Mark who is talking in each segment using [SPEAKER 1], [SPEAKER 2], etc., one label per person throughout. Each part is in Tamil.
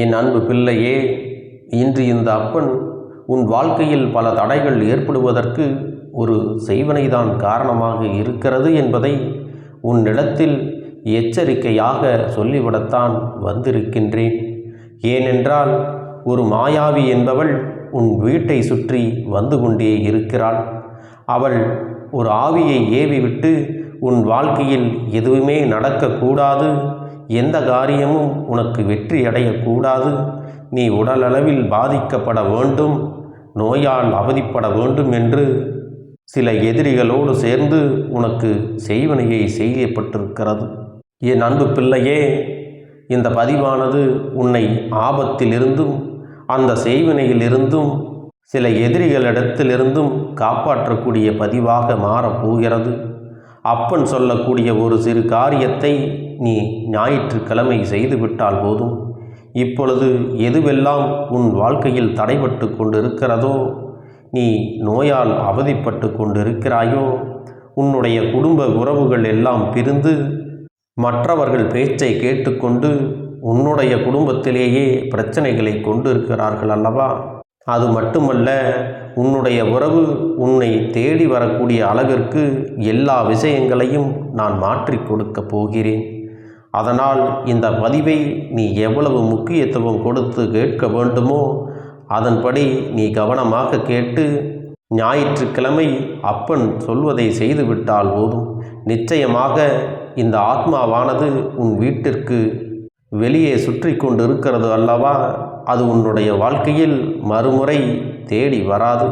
[SPEAKER 1] என் அன்பு பிள்ளையே இன்று இந்த அப்பன் உன் வாழ்க்கையில் பல தடைகள் ஏற்படுவதற்கு ஒரு செய்வனைதான் காரணமாக இருக்கிறது என்பதை உன்னிடத்தில் எச்சரிக்கையாக சொல்லிவிடத்தான் வந்திருக்கின்றேன். ஏனென்றால் ஒரு மாயாவி என்பவள் உன் வீட்டை சுற்றி வந்து கொண்டே இருக்கிறாள். அவள் ஒரு ஆவியை ஏவிவிட்டு உன் வாழ்க்கையில் எதுவுமே நடக்கக்கூடாது. எந்த காரியமும் உனக்கு வெற்றி அடையக்கூடாது. நீ உடலளவில் பாதிக்கப்பட வேண்டும் நோயால் அவதிப்பட வேண்டும் என்று சில எதிரிகளோடு சேர்ந்து உனக்கு செய்வனையை செய்யப்பட்டிருக்கிறது. என் அன்பு பிள்ளையே இந்த பதிவானது உன்னை ஆபத்திலிருந்தும் அந்த செய்வினையிலிருந்தும் சில எதிரிகளிடத்திலிருந்தும் காப்பாற்றக்கூடிய பதிவாக மாறப்போகிறது. அப்பன் சொல்லக்கூடிய ஒரு சிறு காரியத்தை நீ ஞாயிற்றுக்கிழமை செய்துவிட்டால் போதும். இப்பொழுது எதுவெல்லாம் உன் வாழ்க்கையில் தடைபட்டு கொண்டிருக்கிறதோ நீ நோயால் அவதிப்பட்டு கொண்டிருக்கிறாயோ உன்னுடைய குடும்ப உறவுகள் எல்லாம் பிரிந்து மற்றவர்கள் பேச்சை கேட்டுக்கொண்டு உன்னுடைய குடும்பத்திலேயே பிரச்சனைகளை கொண்டிருக்கிறார்கள் அல்லவா? அது மட்டுமல்ல உன்னுடைய உறவு உன்னை தேடி வரக்கூடிய அளவிற்கு எல்லா விஷயங்களையும் நான் மாற்றி கொடுக்கப் போகிறேன். அதனால் இந்த பதிவை நீ எவ்வளவு முக்கியத்துவம் கொடுத்து கேட்க வேண்டுமோ அதன்படி நீ கவனமாக கேட்டு ஞாயிற்றுக்கிழமை அப்பன் சொல்வதை செய்துவிட்டால் போதும். நிச்சயமாக இந்த ஆத்மாவானது உன் வீட்டிற்கு வெளியே சுற்றி கொண்டு இருக்கிறது அல்லவா? அது உன்னுடைய வாழ்க்கையில் மறுமுறை தேடி வராது.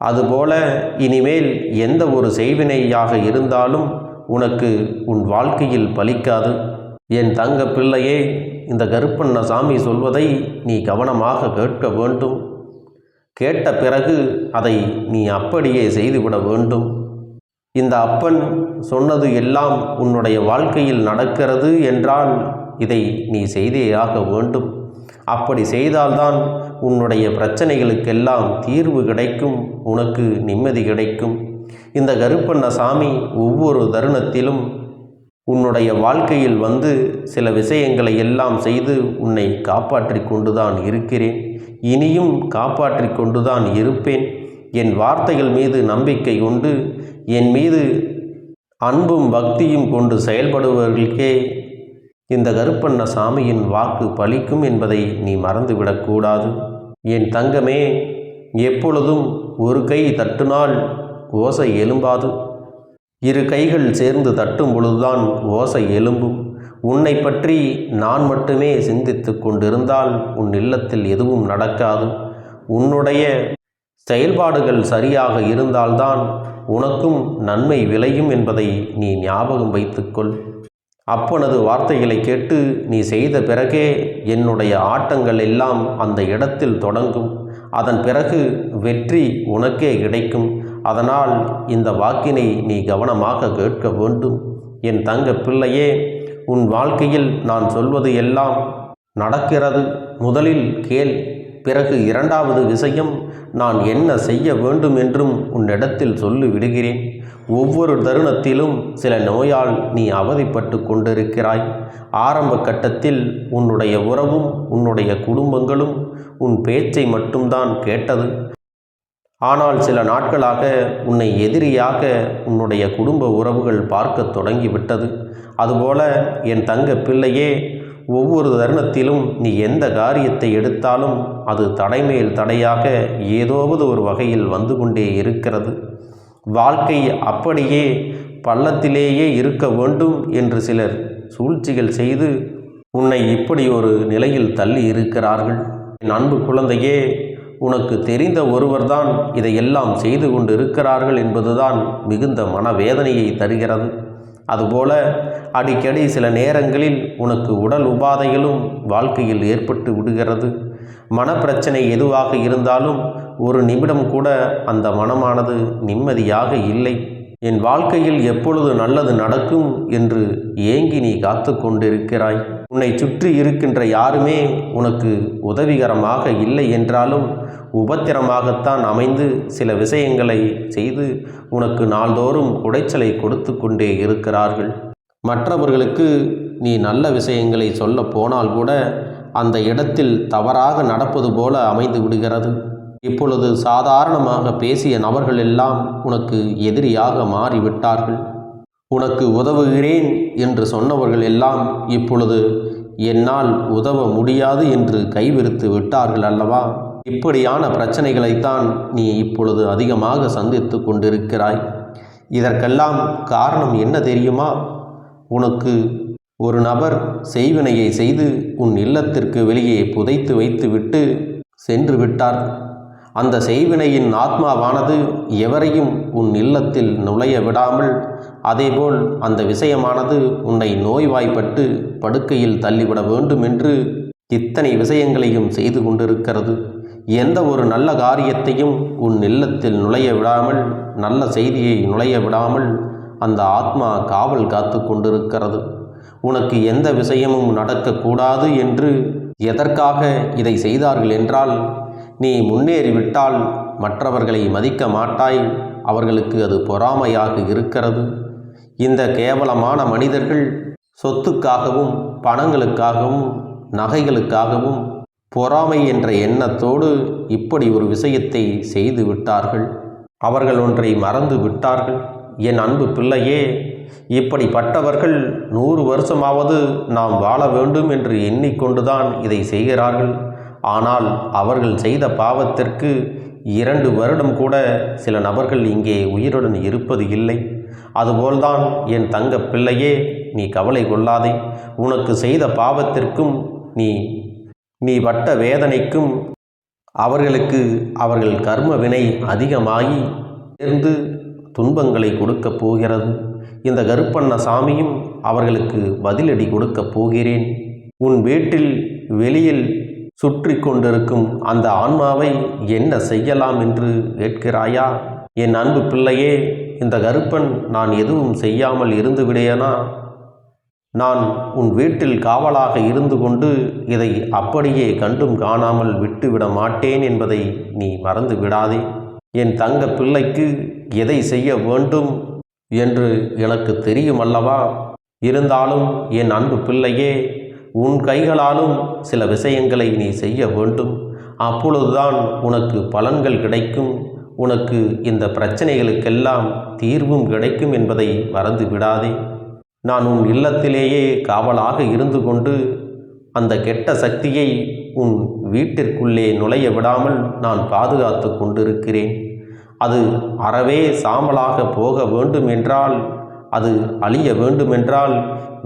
[SPEAKER 1] அதுபோல இனிமேல் எந்த ஒரு செய்வினையாக இருந்தாலும் உனக்கு உன் வாழ்க்கையில் பலிக்காது. என் தங்க பிள்ளையே இந்த கருப்பண்ண சாமி சொல்வதை நீ கவனமாக கேட்க வேண்டும். கேட்ட பிறகு அதை நீ அப்படியே செய்துவிட வேண்டும். இந்த அப்பன் சொன்னது எல்லாம் உன்னுடைய வாழ்க்கையில் நடக்கிறது என்றால் இதை நீ செய்தே ஆக வேண்டும். அப்படி செய்தால்தான் உன்னுடைய பிரச்சனைகளுக்கெல்லாம் தீர்வு கிடைக்கும் உனக்கு நிம்மதி கிடைக்கும். இந்த கருப்பண்ண சாமி ஒவ்வொரு தருணத்திலும் உன்னுடைய வாழ்க்கையில் வந்து சில விஷயங்களை எல்லாம் செய்து உன்னை காப்பாற்றி கொண்டுதான் இருக்கிறேன். இனியும் காப்பாற்றி கொண்டுதான் இருப்பேன். என் வார்த்தைகள் மீது நம்பிக்கை கொண்டு என் மீது அன்பும் பக்தியும் கொண்டு செயல்படுபவர்களுக்கே இந்த கருப்பண்ண சாமியின் வாக்கு பலிக்கும் என்பதை நீ மறந்துவிடக்கூடாது என் தங்கமே எப்பொழுதும் ஒரு கை தட்டுனால் ஓசை எழும்பாது. இரு கைகள் சேர்ந்து தட்டும் பொழுதுதான் ஓசை எழும்பும். உன்னை பற்றி நான் மட்டுமே சிந்தித்து கொண்டிருந்தால் உன் இல்லத்தில் எதுவும் நடக்காது. உன்னுடைய செயல்பாடுகள் சரியாக இருந்தால்தான் உனக்கும் நன்மை விளையும் என்பதை நீ ஞாபகம் வைத்துக்கொள் அப்பனது வார்த்தைகளை கேட்டு நீ செய்த பிறகே என்னுடைய ஆட்டங்கள் எல்லாம் அந்த இடத்தில் தொடங்கும். அதன் பிறகு வெற்றி உனக்கே கிடைக்கும். அதனால் இந்த வாக்கினை நீ கவனமாக கேட்க வேண்டும். என் தங்க பிள்ளையே உன் வாழ்க்கையில் நான் சொல்வது எல்லாம் நடக்கிறது. முதலில் கேள். பிறகு இரண்டாவது விஷயம் நான் என்ன செய்ய வேண்டும் என்றும் உன்னிடத்தில் சொல்லி விடுகிறேன் ஒவ்வொரு தருணத்திலும் சில நோயால் நீ அவதிப்பட்டு கொண்டிருக்கிறாய். ஆரம்ப கட்டத்தில் உன்னுடைய உறவும் உன்னுடைய குடும்பங்களும் உன் பேச்சை மட்டும்தான் கேட்டது. ஆனால் சில நாட்களாக உன்னை எதிரியாக உன்னுடைய குடும்ப உறவுகள் பார்க்க தொடங்கிவிட்டது. அதுபோல என் தங்க பிள்ளையே ஒவ்வொரு தருணத்திலும் நீ எந்த காரியத்தை எடுத்தாலும் அது தடைமேல் தடையாக ஏதோவது ஒரு வகையில் வந்து கொண்டே இருக்கிறது. வாழ்க்கை அப்படியே பள்ளத்திலேயே இருக்க வேண்டும் என்று சிலர் சூழ்ச்சிகள் செய்து உன்னை இப்படி ஒரு நிலையில் தள்ளி இருக்கிறார்கள். என் அன்பு குழந்தையே உனக்கு தெரிந்த ஒருவர்தான் இதையெல்லாம் செய்து கொண்டு இருக்கிறார்கள் என்பதுதான் மிகுந்த மனவேதனையை தருகிறது. அதுபோல அடிக்கடி சில நேரங்களில் உனக்கு உடல் உபாதைகளும் வாழ்க்கையில் ஏற்பட்டு விடுகிறது. மனப்பிரச்சனை எதுவாக இருந்தாலும் ஒரு நிமிடம் கூட அந்த மனமானது நிம்மதியாக இல்லை. என் வாழ்க்கையில் எப்பொழுது நல்லது நடக்கும் என்று ஏங்கி நீ காத்து கொண்டிருக்கிறாய். உன்னை சுற்றி இருக்கின்ற யாருமே உனக்கு உதவிகரமாக இல்லை என்றாலும் உபத்திரமாகத்தான் அமைந்து சில விஷயங்களை செய்து உனக்கு நாள்தோறும் குடைச்சலை கொடுத்து கொண்டே இருக்கிறார்கள். மற்றவர்களுக்கு நீ நல்ல விஷயங்களை சொல்ல போனால் கூட அந்த இடத்தில் தவறாக நடப்பது போல அமைந்து விடுகிறது. இப்பொழுது சாதாரணமாக பேசிய நபர்கள் எல்லாம் உனக்கு எதிரியாக மாறிவிட்டார்கள். உனக்கு உதவுகிறேன் என்று சொன்னவர்கள் எல்லாம் இப்பொழுது என்னால் உதவ முடியாது என்று கைவிரித்து விட்டார்கள் அல்லவா? இப்படியான பிரச்சனைகளைத்தான் நீ இப்பொழுது அதிகமாக சந்தித்து கொண்டிருக்கிறாய். இதற்கெல்லாம் காரணம் என்ன தெரியுமா? உனக்கு ஒரு நபர் செய்வினையை செய்து உன் இல்லத்திற்கு வெளியே புதைத்து வைத்துவிட்டு சென்று விட்டார். அந்த செய்வினையின் ஆத்மாவானது எவரையும் உன் இல்லத்தில் நுழைய விடாமல் அதேபோல் அந்த விஷயமானது உன்னை நோய்வாய்ப்பட்டு படுக்கையில் தள்ளிவிட வேண்டும் என்று இத்தனை விஷயங்களையும் செய்து கொண்டிருக்கிறது. எந்த ஒரு நல்ல காரியத்தையும் உன் இல்லத்தில் நுழைய விடாமல் நல்ல செய்தியை நுழைய விடாமல் அந்த ஆத்மா காவல் காத்து கொண்டிருக்கிறது. உனக்கு எந்த விஷயமும் நடக்கக்கூடாது என்று எதற்காக இதை செய்தார்கள் என்றால் நீ முன்னேறிவிட்டால் மற்றவர்களை மதிக்க மாட்டாய். அவர்களுக்கு அது பொறாமையாக இருக்கிறது. இந்த கேவலமான மனிதர்கள் சொத்துக்காகவும் பணங்களுக்காகவும் நகைகளுக்காகவும் பொறாமை என்ற எண்ணத்தோடு இப்படி ஒரு விஷயத்தை செய்து விட்டார்கள். அவர்கள் ஒன்றை மறந்து விட்டார்கள். என் அன்பு பிள்ளையே இப்படிப்பட்டவர்கள் நூறு வருஷமாவது நாம் வாழ வேண்டும் என்று எண்ணிக்கொண்டுதான் இதை செய்கிறார்கள். ஆனால் அவர்கள் செய்த பாவத்திற்கு இரண்டு வருடம் கூட சில நபர்கள் இங்கே உயிருடன் இருப்பது இல்லை. அதுபோல்தான் என் தங்க பிள்ளையே நீ கவலை கொள்ளாதே. உனக்கு செய்த பாவத்திற்கும் நீ நீ வட்ட வேதனைக்கும் அவர்களுக்கு அவர்கள் கர்ம வினை அதிகமாகி சேர்ந்து துன்பங்களை கொடுக்கப் போகிறது. இந்த கருப்பண்ண சாமியும் அவர்களுக்கு பதிலடி கொடுக்கப் போகிறேன். உன் வீட்டில் வெளியில் சுற்றி கொண்டிருக்கும் அந்த ஆன்மாவை என்ன செய்யலாம் என்று கேட்கிறாயா? என் அன்பு பிள்ளையே இந்த கருப்பன் நான் எதுவும் செய்யாமல் இருந்து விடையனா நான் உன் வீட்டில் காவலாக இருந்து கொண்டு இதை அப்படியே கண்டும் காணாமல் விட்டுவிட மாட்டேன் என்பதை நீ மறந்து விடாதே. என் தங்க பிள்ளைக்கு எதை செய்ய வேண்டும் என்று எனக்கு தெரியும் அல்லவா? இருந்தாலும் என் அன்பு பிள்ளையே உன் கைகளாலும் சில விஷயங்களை நீ செய்ய வேண்டும். அப்பொழுதுதான் உனக்கு பலன்கள் கிடைக்கும். உனக்கு இந்த பிரச்சனைகளுக்கெல்லாம் தீர்வும் கிடைக்கும் என்பதை மறந்து விடாதே. நான் உன் இல்லத்திலேயே காவலாக இருந்து கொண்டு அந்த கெட்ட சக்தியை உன் வீட்டிற்குள்ளே நுழைய விடாமல் நான் பாதுகாத்து கொண்டிருக்கிறேன். அது அறவே சாம்பலாக போக வேண்டும் என்றால் அது அழிய வேண்டுமென்றால்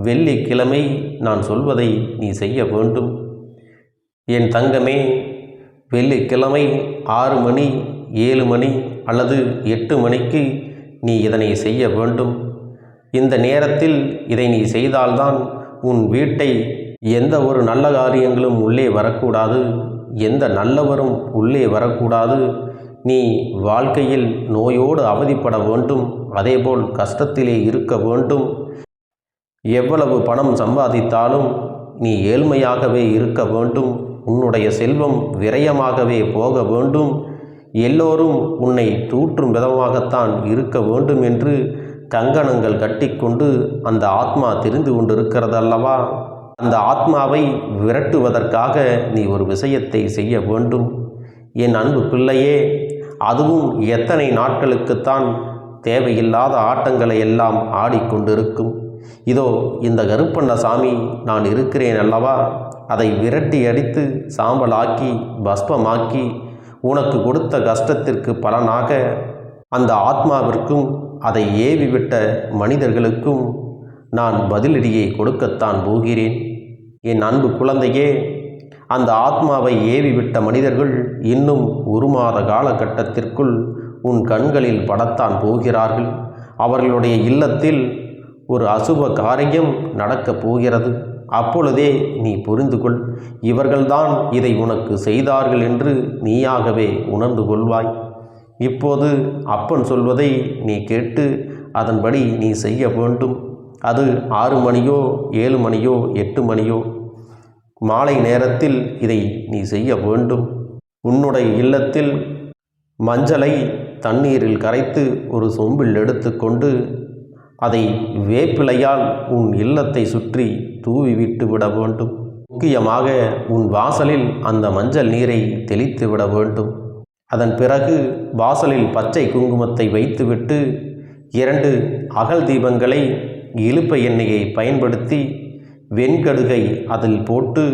[SPEAKER 1] வெள்ளிக்கிழமை நான் சொல்வதை நீ செய்ய வேண்டும். என் தங்கமே வெள்ளிக்கிழமை ஆறு மணி ஏழு மணி அல்லது எட்டு மணிக்கு நீ இதனை செய்ய வேண்டும். இந்த நேரத்தில் இதை நீ செய்தால்தான் உன் வீட்டை எந்த ஒரு நல்ல காரியங்களும் உள்ளே வரக்கூடாது எந்த நல்லவரும் உள்ளே வரக்கூடாது. நீ வாழ்க்கையில் நோயோடு அவதிப்பட வேண்டும் அதேபோல் கஷ்டத்திலே இருக்க வேண்டும். எவ்வளவு பணம் சம்பாதித்தாலும் நீ ஏழ்மையாகவே இருக்க வேண்டும். உன்னுடைய செல்வம் விரயமாகவே போக வேண்டும். எல்லோரும் உன்னை தூற்றும் விதமாகத்தான் இருக்க வேண்டும் என்று கங்கணங்கள் கட்டிக்கொண்டு அந்த ஆத்மா தெரிந்து கொண்டிருக்கிறதல்லவா? அந்த ஆத்மாவை விரட்டுவதற்காக நீ ஒரு விஷயத்தை செய்ய வேண்டும். என் அன்பு பிள்ளையே அதுவும் எத்தனை நாட்களுக்குத்தான் தேவையில்லாத ஆட்டங்களை எல்லாம் ஆடிக்கொண்டிருக்கும். இதோ இந்த கருப்பண்ண சாமி நான் இருக்கிறேன் அல்லவா? அதை விரட்டி அடித்து சாம்பலாக்கி பஸ்பமாக்கி உனக்கு கொடுத்த கஷ்டத்திற்கு பலனாக அந்த ஆத்மாவிற்கும் அதை ஏவிவிட்ட மனிதர்களுக்கும் நான் பதிலடியை கொடுக்கத்தான் போகிறேன். என் அன்பு குழந்தையே அந்த ஆத்மாவை ஏவிவிட்ட மனிதர்கள் இன்னும் ஒரு மாத காலகட்டத்திற்குள் உன் கண்களில் படத்தான் போகிறார்கள். அவர்களுடைய இல்லத்தில் ஒரு அசுப காரியம் நடக்கப் போகிறது. அப்பொழுதே நீ புரிந்து கொள் இவர்கள்தான் இதை உனக்கு செய்தார்கள் என்று நீயாகவே உணர்ந்து கொள்வாய். இப்போது அப்பன் சொல்வதை நீ கேட்டு அதன்படி நீ செய்ய வேண்டும். அது ஆறு மணியோ ஏழு மணியோ எட்டு மணியோ. மாலை நேரத்தில் இதை நீ செய்ய வேண்டும். உன்னுடைய இல்லத்தில் மஞ்சளை தண்ணீரில் கரைத்து ஒரு சொம்பில் எடுத்துக்கொண்டு அதை வேப்பிலையால் உன் இல்லத்தை சுற்றி தூவி விட்டு விட வேண்டும். முக்கியமாக உன் வாசலில் அந்த மஞ்சள் நீரை தெளித்து விட வேண்டும். அதன் பிறகு வாசலில் பச்சை குங்குமத்தை வைத்துவிட்டு இரண்டு அகல் தீபங்களை இழுப்ப எண்ணெயை பயன்படுத்தி வெண்கடுகை அதில் போட்டு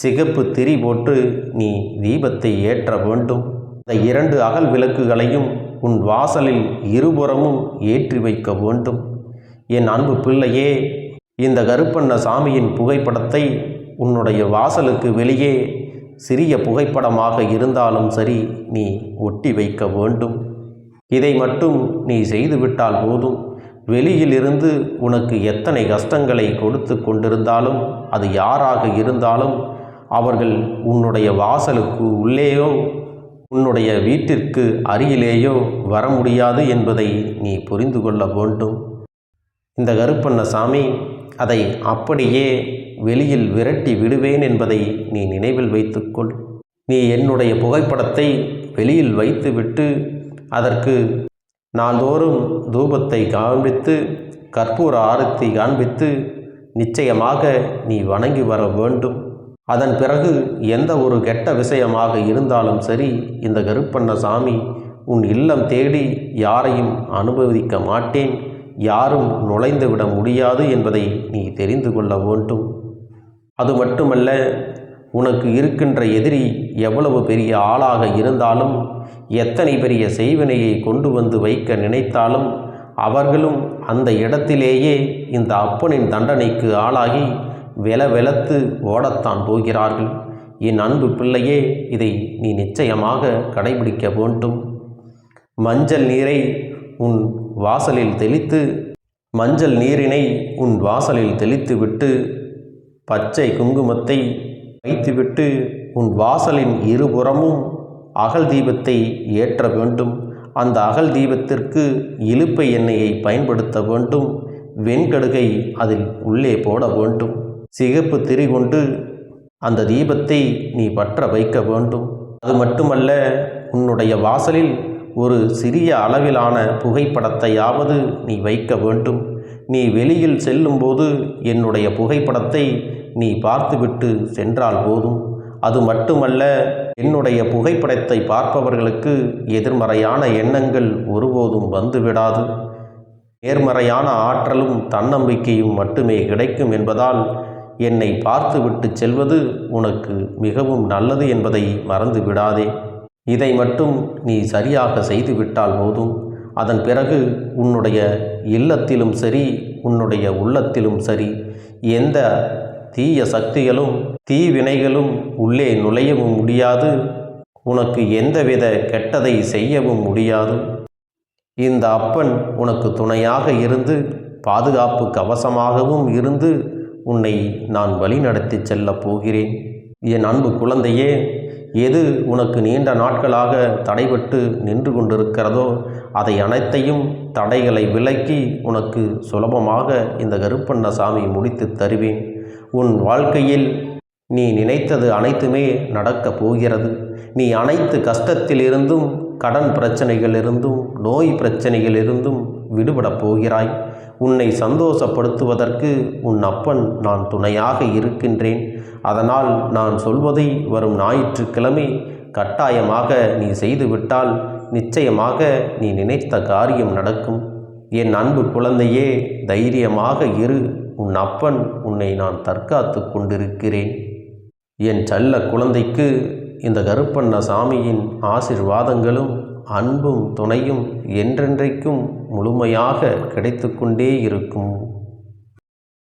[SPEAKER 1] சிகப்பு திரி போட்டு நீ தீபத்தை ஏற்ற வேண்டும். இந்த இரண்டு அகல் விளக்குகளையும் உன் வாசலில் இருபுறமும் ஏற்றி வைக்க வேண்டும். என் அன்பு பிள்ளையே இந்த கருப்பண்ண சாமியின் புகைப்படத்தை உன்னுடைய வாசலுக்கு வெளியே சிறிய புகைப்படமாக இருந்தாலும் சரி நீ ஒட்டி வைக்க வேண்டும். இதை மட்டும் நீ செய்துவிட்டால் போதும். வெளியிலிருந்து உனக்கு எத்தனை கஷ்டங்களை கொடுத்து கொண்டிருந்தாலும் அது யாராக இருந்தாலும் அவர்கள் உன்னுடைய வாசலுக்கு உள்ளேயோ உன்னுடைய வீட்டிற்கு அருகிலேயோ வர முடியாது என்பதை நீ புரிந்து கொள்ள வேண்டும். இந்த கருப்பண்ண சாமி அதை அப்படியே வெளியில் விரட்டி விடுவேன் என்பதை நீ நினைவில் வைத்துக்கொள். நீ என்னுடைய புகைப்படத்தை வெளியில் வைத்துவிட்டு அதற்கு நாள்தோறும் தூபத்தை காண்பித்து கற்பூர ஆரத்தி காண்பித்து நிச்சயமாக நீ வணங்கி வர வேண்டும். அதன் பிறகு எந்த ஒரு கெட்ட விஷயமாக இருந்தாலும் சரி இந்த கருப்பண்ண சாமி உன் இல்லம் தேடி யாரையும் அனுபவிக்க மாட்டேன். யாரும் நுழைந்து விட முடியாது என்பதை நீ தெரிந்து கொள்ள வேண்டும். அது மட்டுமல்ல உனக்கு இருக்கின்ற எதிரி எவ்வளவு பெரிய ஆளாக இருந்தாலும் எத்தனை பெரிய செய்வினையை கொண்டு வந்து வைக்க நினைத்தாலும் அவர்களும் அந்த இடத்திலேயே இந்த அப்பனின் தண்டனைக்கு ஆளாகி வெல வெலத்து ஓடத்தான் போகிறார்கள். என் அன்பு பிள்ளையே இதை நீ நிச்சயமாக கடைபிடிக்க வேண்டும். மஞ்சள் நீரை உன் வாசலில் தெளித்து மஞ்சள் நீரினை உன் வாசலில் தெளித்துவிட்டு பச்சை குங்குமத்தை வைத்துவிட்டு உன் வாசலின் இருபுறமும் அகல் தீபத்தை ஏற்ற வேண்டும். அந்த அகல் தீபத்திற்கு இலுப்பை எண்ணெயை பயன்படுத்த வேண்டும். வெண்கடுகை அதில் உள்ளே போட வேண்டும். சிகப்பு திரி கொண்டு அந்த தீபத்தை நீ பற்ற வைக்க வேண்டும். அது மட்டுமல்ல உன்னுடைய வாசலில் ஒரு சிறிய அளவிலான புகைப்படத்தையாவது நீ வைக்க வேண்டும். நீ வெளியில் செல்லும்போது என்னுடைய புகைப்படத்தை நீ பார்த்துவிட்டு சென்றால் போதும். அது மட்டுமல்ல என்னுடைய புகைப்படத்தை பார்ப்பவர்களுக்கு எதிர்மறையான எண்ணங்கள் ஒருபோதும் வந்துவிடாது. நேர்மறையான ஆற்றலும் தன்னம்பிக்கையும் மட்டுமே கிடைக்கும் என்பதால் என்னை பார்த்துவிட்டு செல்வது உனக்கு மிகவும் நல்லது என்பதை மறந்து விடாதே இதை மட்டும் நீ சரியாக செய்துவிட்டால் போதும். அதன் பிறகு உன்னுடைய இல்லத்திலும் சரி உன்னுடைய உள்ளத்திலும் சரி எந்த தீய சக்திகளும் தீவினைகளும் உள்ளே நுழையவும் முடியாது. உனக்கு எந்தவித கெட்டதை செய்யவும் முடியாது. இந்த அப்பன் உனக்கு துணையாக இருந்து பாதுகாப்பு கவசமாகவும் இருந்து உன்னை நான் வழிநடத்தி செல்லப் போகிறேன். என் அன்பு குழந்தையே எது உனக்கு நீண்ட நாட்களாக தடைபட்டு நின்று கொண்டிருக்கிறதோ அதை அனைத்தையும் தடைகளை விலக்கி உனக்கு சுலபமாக இந்த கருப்பண்ண சாமி முடித்து தருவேன். உன் வாழ்க்கையில் நீ நினைத்தது அனைத்துமே நடக்கப் போகிறது. நீ அனைத்து கஷ்டத்திலிருந்தும் கடன் பிரச்சனைகளிலிருந்தும் நோய் பிரச்சனைகளிலிருந்தும் விடுபடப் போகிறாய். உன்னை சந்தோஷப்படுத்துவதற்கு உன் அப்பன் நான் துணையாக இருக்கின்றேன். அதனால் நான் சொல்வதை வரும் ஞாயிற்றுக்கிழமை கட்டாயமாக நீ செய்துவிட்டால் நிச்சயமாக நீ நினைத்த காரியம் நடக்கும். என் அன்பு குழந்தையே தைரியமாக இரு. உன் அப்பன் உன்னை நான் தற்காத்து கொண்டிருக்கிறேன். என் செல்ல குழந்தைக்கு இந்த கருப்பண்ண சாமியின் ஆசிர்வாதங்களும் அன்பும் துணையும் என்றென்றைக்கும் முழுமையாக கிடைத்து கொண்டே இருக்கும்.